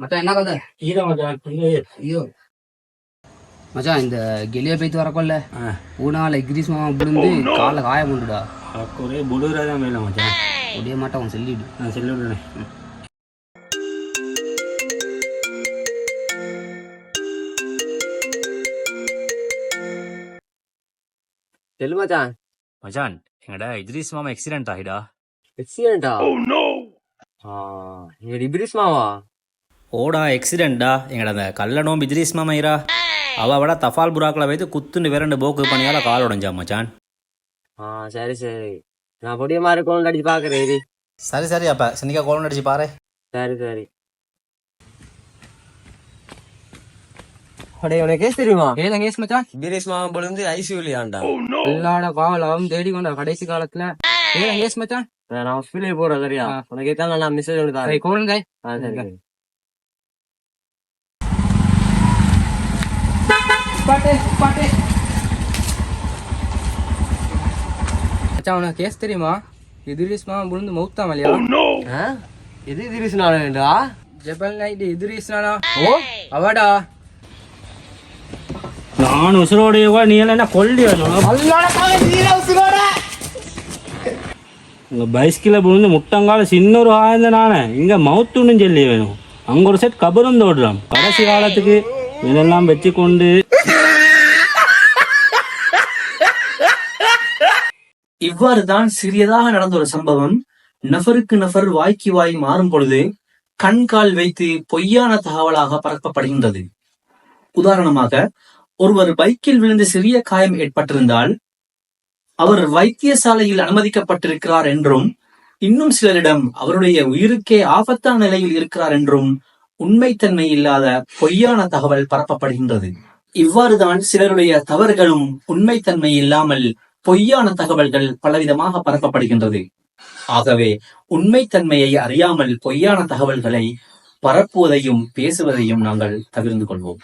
மச்சான் என்ன கதை ஈர மச்சான் ஐயோ மச்சான் இந்த கெலிய போய்த்து வரக்கொல்ல ஊனால கிரீஸ் மாமா விழுந்து காலில் காயம் உண்டுடா ஒரே புடுறதா மேல மச்சான் முடிய மாட்டான் அவன் சொல்லிடு நான் செல்லு விடுறேன் செல்லு மச்சான் மச்சான் எங்கடா இத்ரிஸ் மாமா ஆக்சிடென்ட் ஆகிடா எக்ஸிடென்டா இங்க இப்ரிஸ் மாவா ஓடா ஆக்சிடென்டா எங்கட அந்த கல்ல நோம்பு இத்ரிஸ் மாமா இரா அவ விட தஃபால் புறாக்களை வைத்து குத்துன்னு விரண்டு போக்கு பண்ணியால கால் உடஞ்சா மச்சான். ஆ சரி சரி. நான் பொடிய மாதிரி கோல் அடிச்சு பாக்குறேன். சரி சரி அப்ப. சின்னிக்கா கோலம் அடிச்சு பாரு. சரி சரி. அடே உனக்கு கேஸ் தெரியுமா? ஏதா கேஸ் மச்சான்? இப்ரிஸ் மாவன் பொழுது ஐசியூலியாண்டா எல்லாட காவல் அவன் தேடி கொண்டா கடைசி காலத்துல. ஏதா கேஸ் மச்சான்? நான் ஹாஸ்பிட்டல் போறேன் சரியா. உனக்கு ஏத்தாலும் நான் மெசேஜ் ஒன்று தரேன். சரி. மச்சான் உனக்கு கேஸ் தெரியுமா? எதிரிஸ் மாமா விழுந்து மௌத்தா மலையா ஆ? எது இப்ரிஸ் நாளா ஜபல் நைட் எதிரிஸ் நானா ஓ? அவடா. நான் உசுரோடைய கூட நீ எல்லாம் என்ன கொல்லி உங்க பைஸ்கில விழுந்து முட்டங்கால சின்ன ஒரு ஆயிருந்த நானே. இங்க மவுத்துன்னு சொல்லி வேணும். அங்க ஒரு செட் கபரும் தோடுறான் கடைசி காலத்துக்கு இதெல்லாம் வச்சு கொண்டு இவ்வாறுதான் சிறியதாக நடந்த ஒரு சம்பவம். நபருக்கு நபர் வாய்க்கு வாய் மாறும் பொழுது கண்கால் வைத்து பொய்யான தகவலாக பரப்பப்படுகின்றது. உதாரணமாக ஒருவர் பைக்கில் விழுந்து சிறிய காயம் ஏற்பட்டிருந்தால் அவர் வைத்தியசாலையில் அனுமதிக்கப்பட்டிருக்கிறார் என்றும் இன்னும் சிலரிடம் அவருடைய உயிருக்கே ஆபத்தான நிலையில் இருக்கிறார் என்றும் உண்மைத்தன்மை இல்லாத பொய்யான தகவல் பரப்பப்படுகின்றது. இவ்வாறுதான் சிலருடைய தவறுகளும் உண்மைத்தன்மை இல்லாமல் பொய்யான தகவல்கள் பலவிதமாக பரப்பப்படுகின்றது. ஆகவே உண்மைத்தன்மையை அறியாமல் பொய்யான தகவல்களை பரப்புவதையும் பேசுவதையும் நாங்கள் தவிர்ந்து கொள்வோம்.